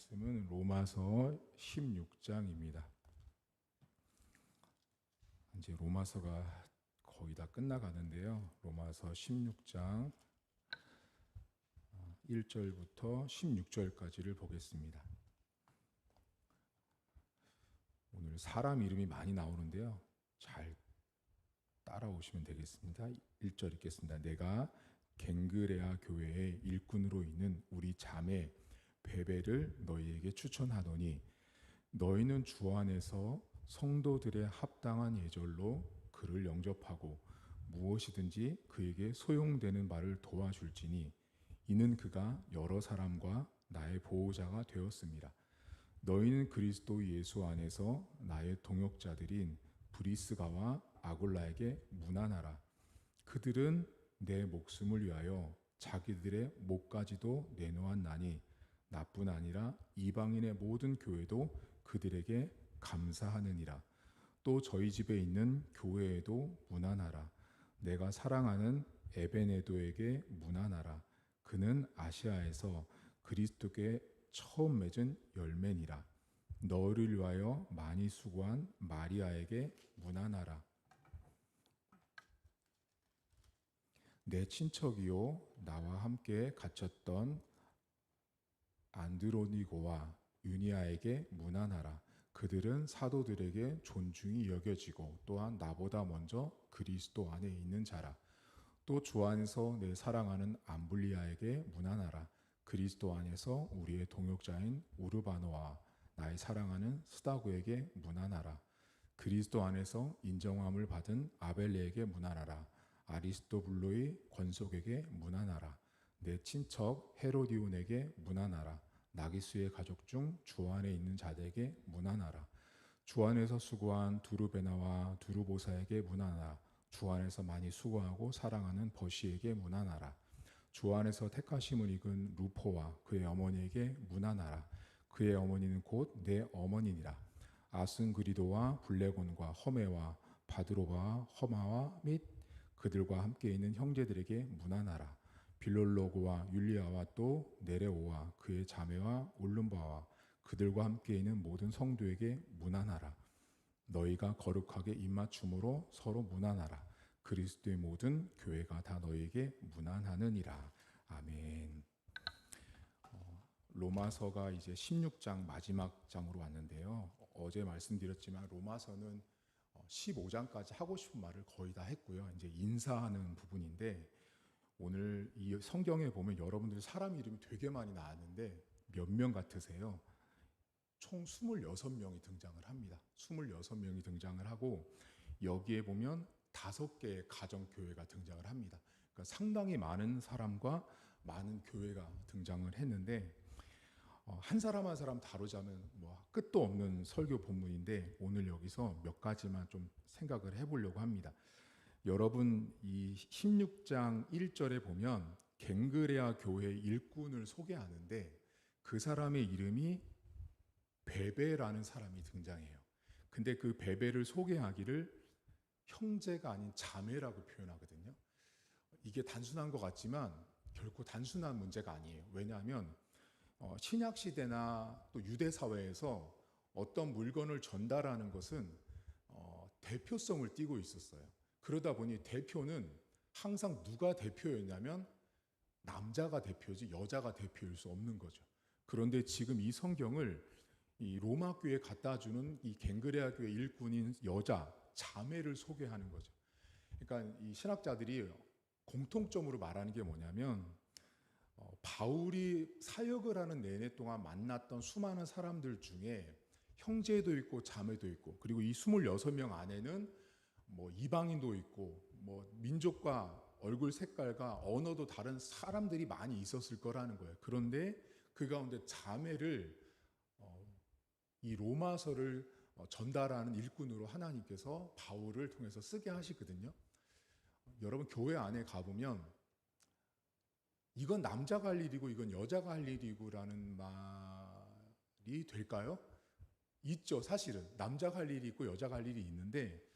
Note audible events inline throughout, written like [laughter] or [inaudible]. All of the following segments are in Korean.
말씀은 로마서 16장입니다. 이제 로마서가 거의 다 끝나가는데요. 로마서 16장 1절부터 16절까지를 보겠습니다. 오늘 사람 이름이 많이 나오는데요. 잘 따라오시면 되겠습니다. 1절 읽겠습니다. 내가 갱그레아 교회의 일꾼으로 있는 우리 자매 베베를 너희에게 추천하노니 너희는 주 안에서 성도들의 합당한 예절로 그를 영접하고 무엇이든지 그에게 소용되는 바를 도와줄지니 이는 그가 여러 사람과 나의 보호자가 되었습니다. 너희는 그리스도 예수 안에서 나의 동역자들인 브리스가와 아굴라에게 문안하라. 그들은 내 목숨을 위하여 자기들의 목까지도 내놓았나니 나뿐 아니라 이방인의 모든 교회도 그들에게 감사하느니라. 또 저희 집에 있는 교회에도 문안하라. 내가 사랑하는 에베네도에게 문안하라. 그는 아시아에서 그리스도께 처음 맺은 열매니라. 너를 위하여 많이 수고한 마리아에게 문안하라. 내 친척이요 나와 함께 갇혔던 안드로니고와 유니아에게 문안하라. 그들은 사도들에게 존중이 여겨지고 또한 나보다 먼저 그리스도 안에 있는 자라. 또 주 안에서 내 사랑하는 암블리아에게 문안하라. 그리스도 안에서 우리의 동역자인 우르바노와 나의 사랑하는 스다구에게 문안하라. 그리스도 안에서 인정함을 받은 아벨레에게 문안하라. 아리스토블로의 권속에게 문안하라. 내 친척 헤로디온에게 문안하라. 나기수의 가족 중 주 안에 있는 자들에게 문안하라. 주 안에서 수고한 두루베나와 두루보사에게 문안하라. 주 안에서 많이 수고하고 사랑하는 버시에게 문안하라. 주 안에서 택하심을 입은 루포와 그의 어머니에게 문안하라. 그의 어머니는 곧 내 어머니니라. 아슨그리도와 블레곤과 허메와 바드로바와 허마와 및 그들과 함께 있는 형제들에게 문안하라. 빌롤로고와 율리아와 또 네레오와 그의 자매와 올lum바와 그들과 함께 있는 모든 성도에게 문안하라. 너희가 거룩하게 입맞춤으로 서로 문안하라. 그리스도의 모든 교회가 다 너희에게 문안하느니라. 아멘. 어, 로마서가 이제 16장 마지막 장으로 왔는데요. 어제 말씀드렸지만 로마서는 15장까지 하고 싶은 말을 거의 다 했고요. 이제 인사하는 부분인데 오늘 이 성경에 보면 여러분들 사람 이름이 되게 많이 나왔는데 몇 명 같으세요? 총 26명이 등장을 합니다. 26명이 등장을 하고 여기에 보면 다섯 개의 가정교회가 등장을 합니다. 그러니까 상당히 많은 사람과 많은 교회가 등장을 했는데 어, 한 사람 한 사람 다루자면 뭐 끝도 없는 설교 본문인데 오늘 여기서 몇 가지만 좀 생각을 해보려고 합니다. 여러분 이 16장 1절에 보면 갱그레아 교회 일꾼을 소개하는데 그 사람의 이름이 베베라는 사람이 등장해요. 근데 그 베베를 소개하기를 형제가 아닌 자매라고 표현하거든요. 이게 단순한 것 같지만 결코 단순한 문제가 아니에요. 왜냐하면 어, 신약 시대나 또 유대 사회에서 어떤 물건을 전달하는 것은 어, 대표성을 띠고 있었어요. 그러다 보니 대표는 항상 누가 대표였냐면 남자가 대표지 여자가 대표일 수 없는 거죠. 그런데 지금 이 성경을 이 로마 교회 갖다 주는 이 갱그레아 교회 일꾼인 여자 자매를 소개하는 거죠. 그러니까 이 신학자들이 공통점으로 말하는 게 뭐냐면 어, 바울이 사역을 하는 내내 동안 만났던 수많은 사람들 중에 형제도 있고 자매도 있고 그리고 이 26명 안에는 뭐 이방인도 있고 뭐 민족과 얼굴 색깔과 언어도 다른 사람들이 많이 있었을 거라는 거예요. 그런데 그 가운데 자매를 어, 이 로마서를 어, 전달하는 일꾼으로 하나님께서 바울을 통해서 쓰게 하시거든요. 여러분 교회 안에 가보면 이건 남자가 할 일이고 이건 여자가 할 일이고라는 말이 될까요? 있죠, 사실은. 남자가 할 일이 있고 여자가 할 일이 있는데 어,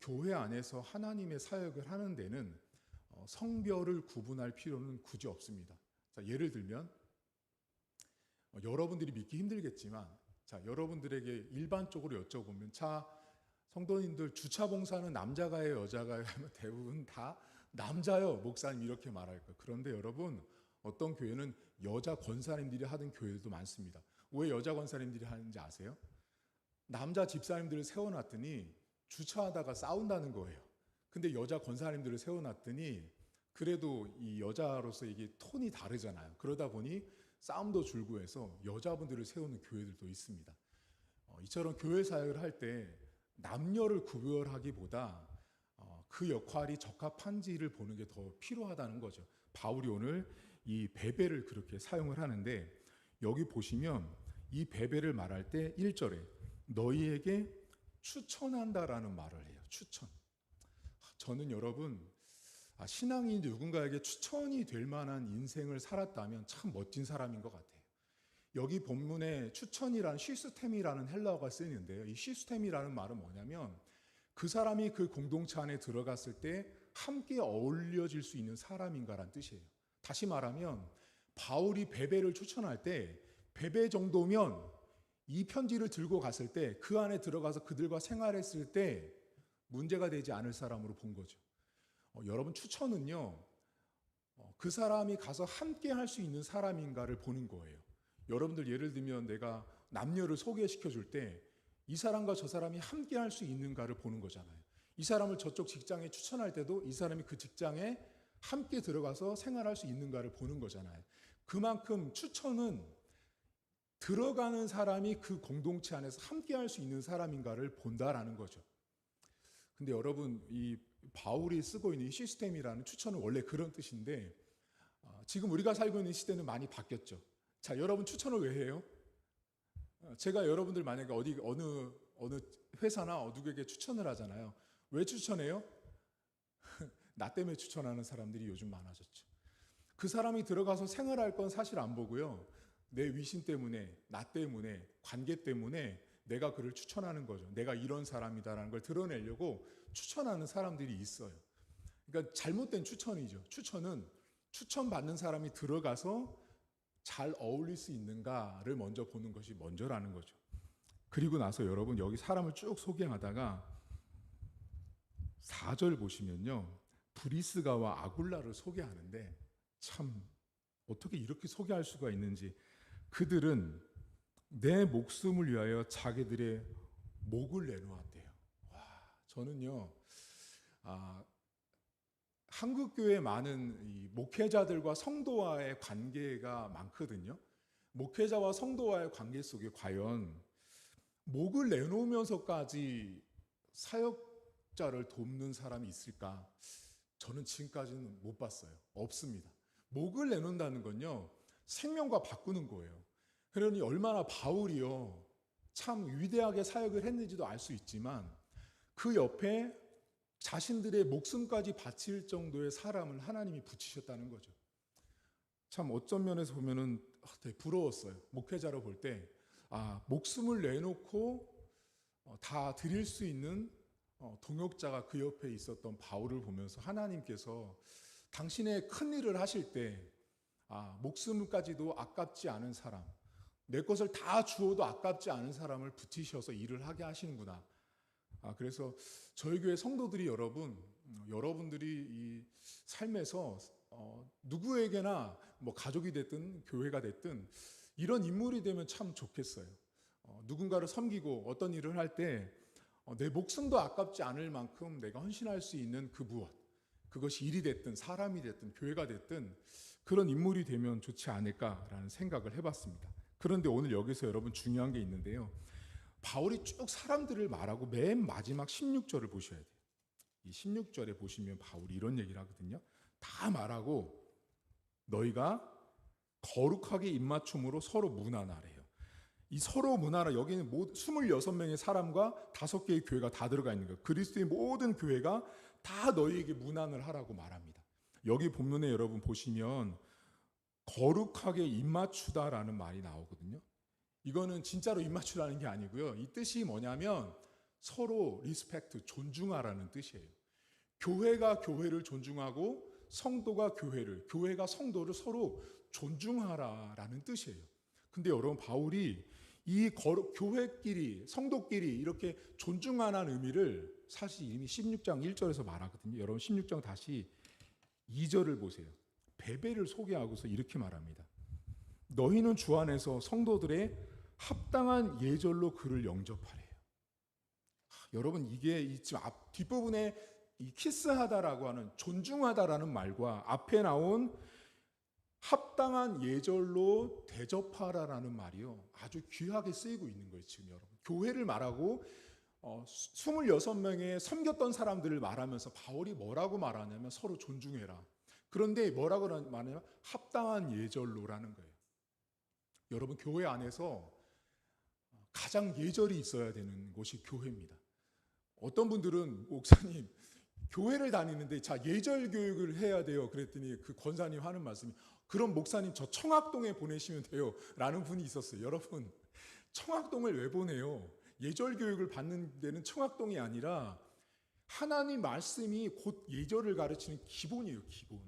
교회 안에서 하나님의 사역을 하는 데는 어, 성별을 구분할 필요는 굳이 없습니다. 자, 예를 들면 어, 여러분들이 믿기 힘들겠지만 자 여러분들에게 일반적으로 여쭤보면 자 성도님들 주차 봉사는 남자가요 여자가요 [laughs] 하면 대부분 다 남자요 목사님 이렇게 말할 거예요. 그런데 여러분 어떤 교회는 여자 권사님들이 하던 교회도 많습니다. 왜 여자 권사님들이 하는지 아세요? 남자 집사님들을 세워놨더니 주차하다가 싸운다는 거예요. 근데 여자 권사님들을 세워놨더니 그래도 이 여자로서 이게 톤이 다르잖아요. 그러다 보니 싸움도 줄고 해서 여자분들을 세우는 교회들도 있습니다. 어, 이처럼 교회 사역을 할 때 남녀를 구별하기보다 어, 그 역할이 적합한지를 보는 게 더 필요하다는 거죠. 바울이 오늘 이 베베를 그렇게 사용을 하는데 여기 보시면 이 베베를 말할 때 1절에 너희에게 추천한다라는 말을 해요. 추천. 저는 여러분 아, 신앙이 누군가에게 추천이 될 만한 인생을 살았다면 참 멋진 사람인 것 같아요. 여기 본문에 추천이라는 시스템이라는 헬라어가 쓰이는데요. 이 시스템이라는 말은 뭐냐면 그 사람이 그 공동체 안에 들어갔을 때 함께 어울려질 수 있는 사람인가라는 뜻이에요. 다시 말하면 바울이 베베를 추천할 때 베베 정도면 이 편지를 들고 갔을 때 그 안에 들어가서 그들과 생활했을 때 문제가 되지 않을 사람으로 본 거죠. 어, 여러분 추천은요. 어, 그 사람이 가서 함께 할 수 있는 사람인가를 보는 거예요. 여러분들 예를 들면 내가 남녀를 소개시켜 줄 때 이 사람과 저 사람이 함께 할 수 있는가를 보는 거잖아요. 이 사람을 저쪽 직장에 추천할 때도 이 사람이 그 직장에 함께 들어가서 생활할 수 있는가를 보는 거잖아요. 그만큼 추천은 들어가는 사람이 그 공동체 안에서 함께 할 수 있는 사람인가를 본다라는 거죠. 근데 여러분 이 바울이 쓰고 있는 이 시스템이라는 추천은 원래 그런 뜻인데 어, 지금 우리가 살고 있는 시대는 많이 바뀌었죠. 자, 여러분 추천을 왜 해요? 어, 제가 여러분들 만약에 어디 어느 어느 회사나 누구에게 추천을 하잖아요. 왜 추천해요? [laughs] 나 때문에 추천하는 사람들이 요즘 많아졌죠. 그 사람이 들어가서 생활할 건 사실 안 보고요. 내 위신 때문에, 나 때문에, 관계 때문에 내가 그를 추천하는 거죠. 내가 이런 사람이다라는 걸 드러내려고 추천하는 사람들이 있어요. 그러니까 잘못된 추천이죠. 추천은 추천받는 사람이 들어가서 잘 어울릴 수 있는가를 먼저 보는 것이 먼저라는 거죠. 그리고 나서 여러분 여기 사람을 쭉 소개하다가 4절 보시면요. 브리스가와 아굴라를 소개하는데 참 어떻게 이렇게 소개할 수가 있는지 그들은 내 목숨을 위하여 자기들의 목을 내놓았대요. 와, 저는요, 아, 한국 교회 많은 이 목회자들과 성도와의 관계가 많거든요. 목회자와 성도와의 관계 속에 과연 목을 내놓으면서까지 사역자를 돕는 사람이 있을까? 저는 지금까지는 못 봤어요. 없습니다. 목을 내놓는다는 건요, 생명과 바꾸는 거예요. 그러니 얼마나 바울이요, 참 위대하게 사역을 했는지도 알 수 있지만 그 옆에 자신들의 목숨까지 바칠 정도의 사람을 하나님이 붙이셨다는 거죠. 참 어떤 면에서 보면은 아, 되게 부러웠어요. 목회자로 볼 때, 아, 목숨을 내놓고 어, 다 드릴 수 있는 어, 동역자가 그 옆에 있었던 바울을 보면서 하나님께서 당신의 큰 일을 하실 때, 아, 목숨까지도 아깝지 않은 사람, 내 것을 다 주어도 아깝지 않은 사람을 붙이셔서 일을 하게 하시는구나. 아, 그래서 저희 교회 성도들이 여러분, 음, 여러분들이 이 삶에서 어, 누구에게나 뭐 가족이 됐든 교회가 됐든 이런 인물이 되면 참 좋겠어요. 어, 누군가를 섬기고 어떤 일을 할때내 목숨도 아깝지 않을 만큼 내가 헌신할 수 있는 그 무엇, 그것이 일이 됐든 사람이 됐든 교회가 됐든 그런 인물이 되면 좋지 않을까라는 생각을 해봤습니다. 그런데 오늘 여기서 여러분 중요한 게 있는데요. 바울이 쭉 사람들을 말하고 맨 마지막 16절을 보셔야 돼요. 이 16절에 보시면 바울이 이런 얘기를 하거든요. 다 말하고 너희가 거룩하게 입맞춤으로 서로 문안하래요. 이 서로 문화라 여기는 26명의 사람과 5개의 교회가 다 들어가 있는 거예요. 그리스도의 모든 교회가 다 너희에게 문안을 하라고 말합니다. 여기 본문에 여러분 보시면 거룩하게 입맞추다라는 말이 나오거든요. 이거는 진짜로 입맞추라는 게 아니고요. 이 뜻이 뭐냐면 서로 리스펙트, 존중하라는 뜻이에요. 교회가 교회를 존중하고 성도가 교회를, 교회가 성도를 서로 존중하라라는 뜻이에요. 근데 여러분 바울이 이 거룩- 교회끼리 성도끼리 이렇게 존중하는 의미를 사실 이미 16장 1절에서 말하거든요. 여러분 16장 다시 2절을 보세요. 베베를 소개하고서 이렇게 말합니다. 너희는 주 안에서 성도들의 합당한 예절로 그를 영접하래요. 하, 여러분 이게 이 지금 앞 뒷부분에 이 키스하다라고 하는 존중하다라는 말과 앞에 나온 합당한 예절로 대접하라라는 말이요. 아주 귀하게 쓰이고 있는 거예요, 지금 여러분. 교회를 말하고 어, 26명의 섬겼던 사람들을 말하면서 바울이 뭐라고 말하냐면 서로 존중해라. 그런데 뭐라고 말하냐면 합당한 예절로라는 거예요. 여러분 교회 안에서 가장 예절이 있어야 되는 곳이 교회입니다. 어떤 분들은 목사님 교회를 다니는데 자 예절 교육을 해야 돼요. 그랬더니 그 권사님 하는 말씀이 그럼 목사님 저 청학동에 보내시면 돼요라는 분이 있었어요. 여러분 청학동을 왜 보내요? 예절 교육을 받는 데는 청학동이 아니라 하나님 말씀이 곧 예절을 가르치는 기본이에요, 기본.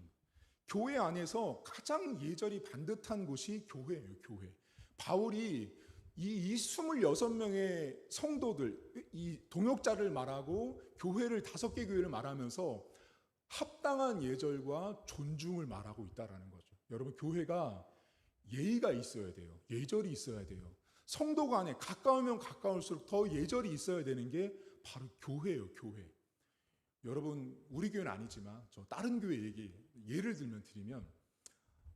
교회 안에서 가장 예절이 반듯한 곳이 교회예요, 교회. 바울이 이, 이 26명의 성도들, 이 동역자를 말하고 교회를 다섯 개 교회를 말하면서 합당한 예절과 존중을 말하고 있다라는 거죠. 여러분, 교회가 예의가 있어야 돼요. 예절이 있어야 돼요. 성도 간에 가까우면 가까울수록 더 예절이 있어야 되는 게 바로 교회예요, 교회. 여러분, 우리 교회는 아니지만 저 다른 교회 얘기 예를 들면 드리면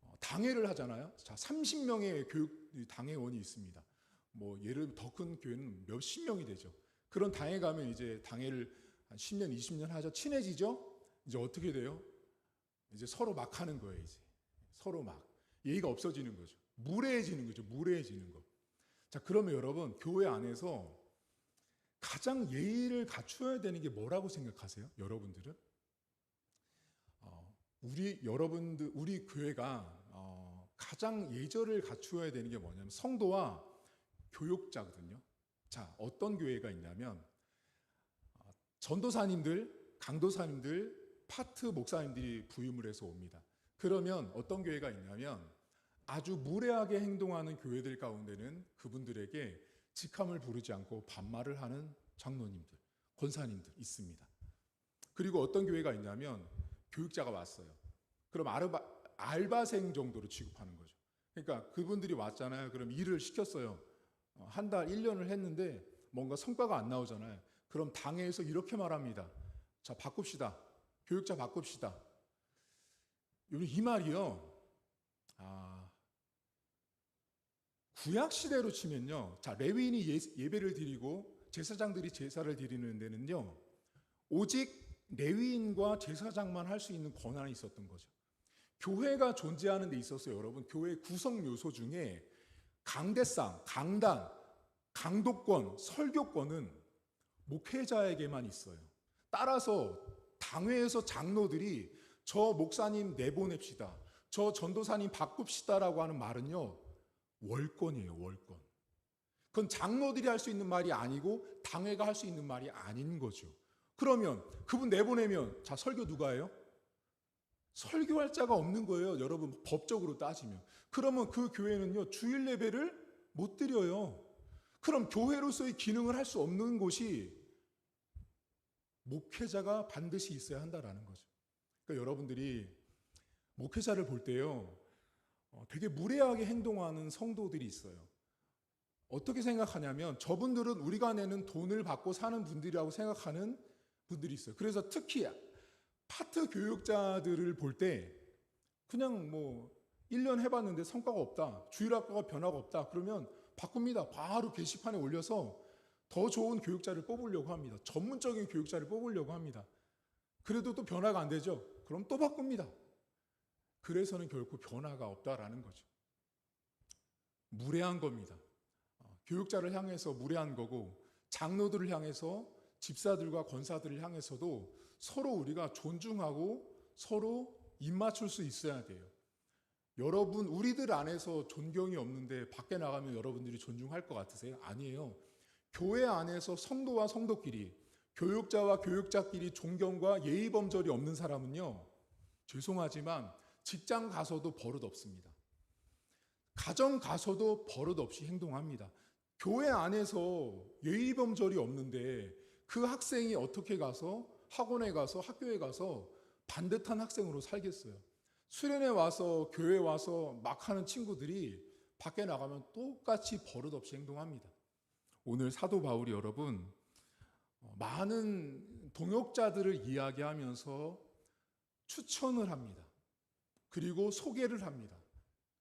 어, 당회를 하잖아요. 자, 30명의 교육 당회원이 있습니다. 뭐 예를 더 큰 교회는 몇십 명이 되죠. 그런 당회 가면 이제 당회를 한 10년, 20년 하죠. 친해지죠? 이제 어떻게 돼요? 이제 서로 막 하는 거예요, 이제. 서로 막. 예의가 없어지는 거죠. 무례해지는 거죠. 무례해지는 거. 자, 그러면 여러분, 교회 안에서 가장 예의를 갖추어야 되는 게 뭐라고 생각하세요? 여러분들은? 어, 우리 여러분들 우리 교회가 어, 가장 예절을 갖추어야 되는 게 뭐냐면 성도와 교육자거든요. 자, 어떤 교회가 있냐면 어, 전도사님들, 강도사님들, 파트 목사님들이 부임을 해서 옵니다. 그러면 어떤 교회가 있냐면 아주 무례하게 행동하는 교회들 가운데는 그분들에게 직함을 부르지 않고 반말을 하는 장로님들, 권사님들 있습니다. 그리고 어떤 교회가 있냐면 교육자가 왔어요. 그럼 아르바, 알바생 정도로 취급하는 거죠. 그러니까 그분들이 왔잖아요. 그럼 일을 시켰어요. 어, 한 달, 1년을 했는데 뭔가 성과가 안 나오잖아요. 그럼 당회에서 이렇게 말합니다. 자, 바꿉시다. 교육자 바꿉시다. 이 말이요. 아, 구약 시대로 치면요. 자, 레위인이 예, 배를 드리고 제사장들이 제사를 드리는 데는요. 오직 레위인과 제사장만 할 수 있는 권한이 있었던 거죠. 교회가 존재하는 데 있어서 여러분 교회 구성 요소 중에 강대상, 강단, 강도권, 설교권은 목회자에게만 있어요. 따라서 당회에서 장로들이 저 목사님 내보냅시다. 저 전도사님 바꿉시다라고 하는 말은요. 월권이에요, 월권. 그건 장로들이 할 수 있는 말이 아니고 당회가 할 수 있는 말이 아닌 거죠. 그러면 그분 내보내면 자 설교 누가 해요? 설교할 자가 없는 거예요. 여러분 법적으로 따지면. 그러면 그 교회는요. 주일 예배를 못 드려요. 그럼 교회로서의 기능을 할 수 없는 곳이 목회자가 반드시 있어야 한다라는 거죠. 그러니까 여러분들이 목회자를 볼 때요. 어, 되게 무례하게 행동하는 성도들이 있어요. 어떻게 생각하냐면 저분들은 우리가 내는 돈을 받고 사는 분들이라고 생각하는 분들이 있어요. 그래서 특히 파트 교육자들을 볼 때 그냥 뭐 1년 해봤는데 성과가 없다. 주일학교가 변화가 없다. 그러면 바꿉니다. 바로 게시판에 올려서 더 좋은 교육자를 뽑으려고 합니다. 전문적인 교육자를 뽑으려고 합니다. 그래도 또 변화가 안 되죠. 그럼 또 바꿉니다. 그래서는 결코 변화가 없다라는 거죠. 무례한 겁니다. 어, 교육자를 향해서 무례한 거고 장로들을 향해서 집사들과 권사들을 향해서도 서로 우리가 존중하고 서로 입맞출 수 있어야 돼요. 여러분 우리들 안에서 존경이 없는데 밖에 나가면 여러분들이 존중할 것 같으세요? 아니에요. 교회 안에서 성도와 성도끼리 교육자와 교육자끼리 존경과 예의 범절이 없는 사람은요. 죄송하지만 직장 가서도 버릇 없습니다. 가정 가서도 버릇 없이 행동합니다. 교회 안에서 예의 범절이 없는데 그 학생이 어떻게 가서 학원에 가서 학교에 가서 반듯한 학생으로 살겠어요. 수련회 와서 교회 와서 막 하는 친구들이 밖에 나가면 똑같이 버릇 없이 행동합니다. 오늘 사도 바울이 여러분 어, 많은 동역자들을 이야기하면서 추천을 합니다. 그리고 소개를 합니다.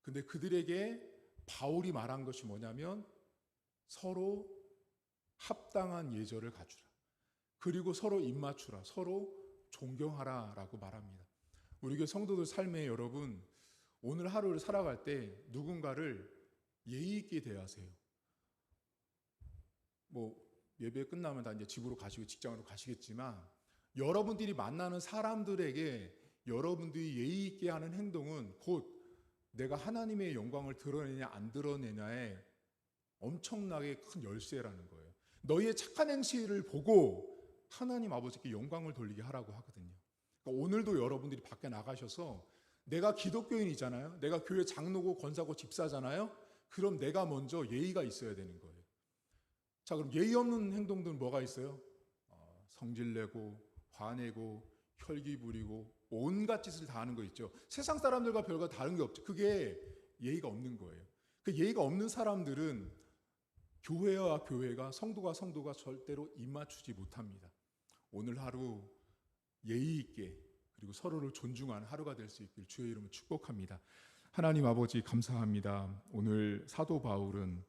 근데 그들에게 바울이 말한 것이 뭐냐면 서로 합당한 예절을 갖추라. 그리고 서로 입맞추라. 서로 존경하라 라고 말합니다. 우리 교회 성도들 삶에 여러분 오늘 하루를 살아갈 때 누군가를 예의 있게 대하세요. 뭐 예배 끝나면 다 이제 집으로 가시고 직장으로 가시겠지만 여러분들이 만나는 사람들에게 여러분들이 예의 있게 하는 행동은 곧 내가 하나님의 영광을 드러내냐 안 드러내냐에 엄청나게 큰 열쇠라는 거예요. 너희의 착한 행실을 보고 하나님 아버지께 영광을 돌리게 하라고 하거든요. 그러니까 오늘도 여러분들이 밖에 나가셔서 내가 기독교인이잖아요. 내가 교회 장로고 권사고 집사잖아요. 그럼 내가 먼저 예의가 있어야 되는 거예요. 자, 그럼 예의 없는 행동들은 뭐가 있어요? 어, 성질 내고 화내고 혈기 부리고 온갖 짓을 다 하는 거 있죠. 세상 사람들과 별거 다른 게 없죠. 그게 예의가 없는 거예요. 그 예의가 없는 사람들은 교회와 교회가 성도가 성도가 절대로 입맞추지 못합니다. 오늘 하루 예의 있게 그리고 서로를 존중하는 하루가 될 수 있길 주의 이름으로 축복합니다. 하나님 아버지 감사합니다. 오늘 사도 바울은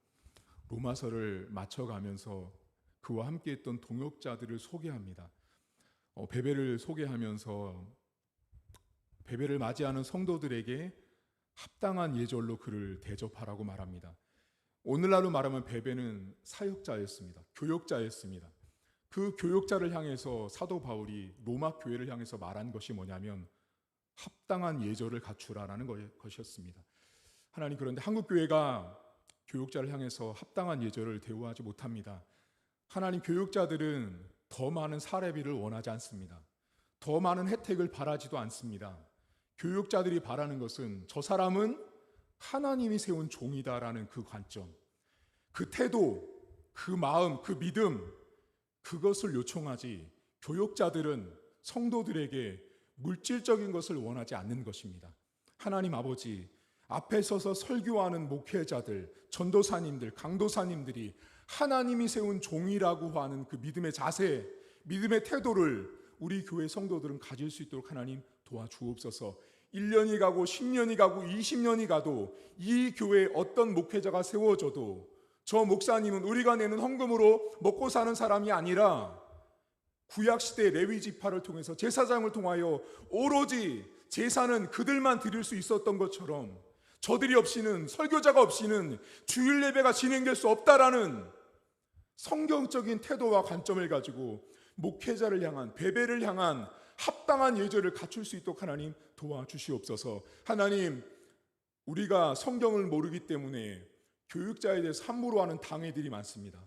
로마서를 맞춰가면서 그와 함께 했던 동역자들을 소개합니다. 어, 베베를 소개하면서 베베를 맞이하는 성도들에게 합당한 예절로 그를 대접하라고 말합니다. 오늘날로 말하면 베베는 사역자였습니다. 교역자였습니다. 그 교역자를 향해서 사도 바울이 로마 교회를 향해서 말한 것이 뭐냐면 합당한 예절을 갖추라라는 것이었습니다. 하나님 그런데 한국 교회가 교육자를 향해서 합당한 예절을 대우하지 못합니다. 하나님 교육자들은 더 많은 사례비를 원하지 않습니다. 더 많은 혜택을 바라지도 않습니다. 교육자들이 바라는 것은 저 사람은 하나님이 세운 종이다라는 그 관점, 그 태도, 그 마음, 그 믿음, 그것을 요청하지 교육자들은 성도들에게 물질적인 것을 원하지 않는 것입니다. 하나님 아버지, 앞에 서서 설교하는 목회자들, 전도사님들, 강도사님들이 하나님이 세운 종이라고 하는 그 믿음의 자세, 믿음의 태도를 우리 교회 성도들은 가질 수 있도록 하나님 도와주옵소서. 1년이 가고 10년이 가고 20년이 가도 이 교회에 어떤 목회자가 세워져도 저 목사님은 우리가 내는 헌금으로 먹고 사는 사람이 아니라 구약 시대 레위 지파를 통해서 제사장을 통하여 오로지 제사는 그들만 드릴 수 있었던 것처럼 저들이 없이는 설교자가 없이는 주일 예배가 진행될 수 없다라는 성경적인 태도와 관점을 가지고 목회자를 향한 베베를 향한 합당한 예절을 갖출 수 있도록 하나님 도와주시옵소서. 하나님 우리가 성경을 모르기 때문에 교육자에 대해서 함부로 하는 당회들이 많습니다.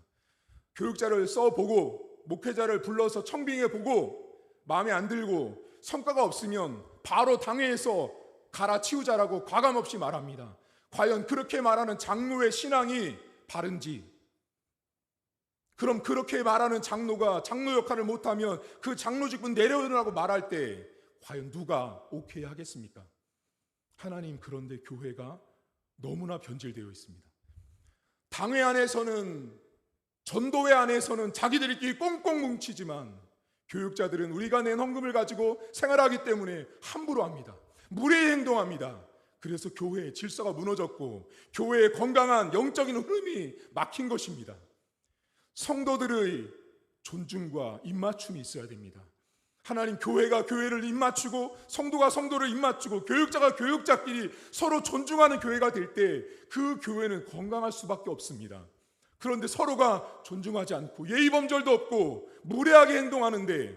교육자를 써보고 목회자를 불러서 청빙해 보고 마음에 안 들고 성과가 없으면 바로 당회에서 갈아치우자라고 과감 없이 말합니다. 과연 그렇게 말하는 장로의 신앙이 바른지 그럼 그렇게 말하는 장로가 장로 역할을 못하면 그 장로 직분 내려오라고 말할 때 과연 누가 오케이 하겠습니까? 하나님 그런데 교회가 너무나 변질되어 있습니다. 당회 안에서는 전도회 안에서는 자기들끼리 꽁꽁 뭉치지만 교육자들은 우리가 낸 헌금을 가지고 생활하기 때문에 함부로 합니다. 무례히 행동합니다. 그래서 교회의 질서가 무너졌고 교회의 건강한 영적인 흐름이 막힌 것입니다. 성도들의 존중과 입맞춤이 있어야 됩니다. 하나님 교회가 교회를 입맞추고 성도가 성도를 입맞추고 교육자가 교육자끼리 서로 존중하는 교회가 될 때 그 교회는 건강할 수밖에 없습니다. 그런데 서로가 존중하지 않고 예의 범절도 없고 무례하게 행동하는데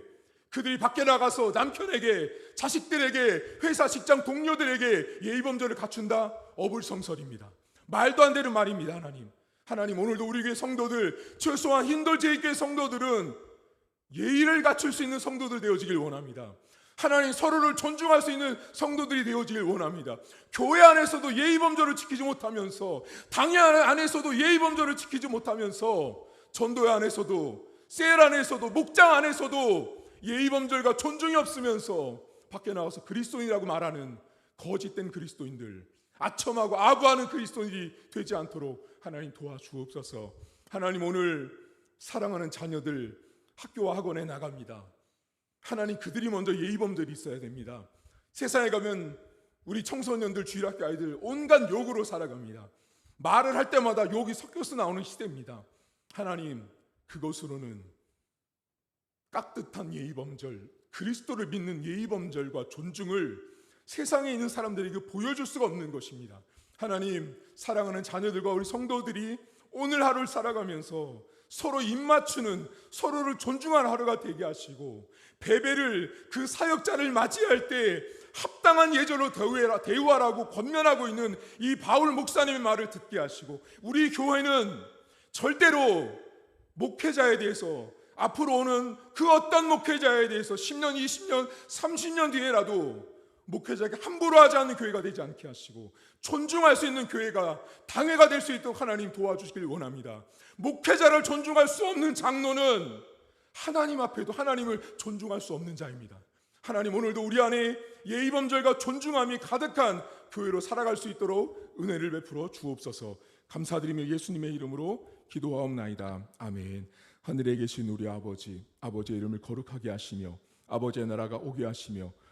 그들이 밖에 나가서 남편에게 자식들에게 회사 직장 동료들에게 예의 범절을 갖춘다 어불성설입니다. 말도 안 되는 말입니다, 하나님. 하나님 오늘도 우리 교회 성도들 최소한 흰돌 제일교회 성도들은 예의를 갖출 수 있는 성도들 되어지길 원합니다. 하나님 서로를 존중할 수 있는 성도들이 되어지길 원합니다. 교회 안에서도 예의 범절을 지키지 못하면서 당회 안에서도 예의 범절을 지키지 못하면서 전도회 안에서도 셀 안에서도 목장 안에서도 예의 범절과 존중이 없으면서 밖에 나와서 그리스도인이라고 말하는 거짓된 그리스도인들 아첨하고 아부하는 그리스도인이 되지 않도록 하나님 도와주옵소서. 하나님 오늘 사랑하는 자녀들 학교와 학원에 나갑니다. 하나님 그들이 먼저 예의범들이 있어야 됩니다. 세상에 가면 우리 청소년들 주일학교 아이들 온갖 욕으로 살아갑니다. 말을 할 때마다 욕이 섞여서 나오는 시대입니다. 하나님 그것으로는 깍듯한 예의범절, 그리스도를 믿는 예의범절과 존중을 세상에 있는 사람들에게 보여줄 수가 없는 것입니다. 하나님 사랑하는 자녀들과 우리 성도들이 오늘 하루를 살아가면서 서로 입맞추는 서로를 존중하는 하루가 되게 하시고 베베를 그 사역자를 맞이할 때 합당한 예절로 대우해라, 대우하라고 권면하고 있는 이 바울 목사님의 말을 듣게 하시고 우리 교회는 절대로 목회자에 대해서 앞으로 오는 그 어떤 목회자에 대해서 10년, 20년, 30년 뒤에라도 목회자에게 함부로 하지 않는 교회가 되지 않게 하시고 존중할 수 있는 교회가 당회가 될 수 있도록 하나님 도와주시길 원합니다. 목회자를 존중할 수 없는 장로는 하나님 앞에도 하나님을 존중할 수 없는 자입니다. 하나님 오늘도 우리 안에 예의 범절과 존중함이 가득한 교회로 살아갈 수 있도록 은혜를 베풀어 주옵소서. 감사드리며 예수님의 이름으로 기도하옵나이다. 아멘. 하늘에 계신 우리 아버지, 아버지의 이름을 거룩하게 하시며 아버지의 나라가 오게 하시며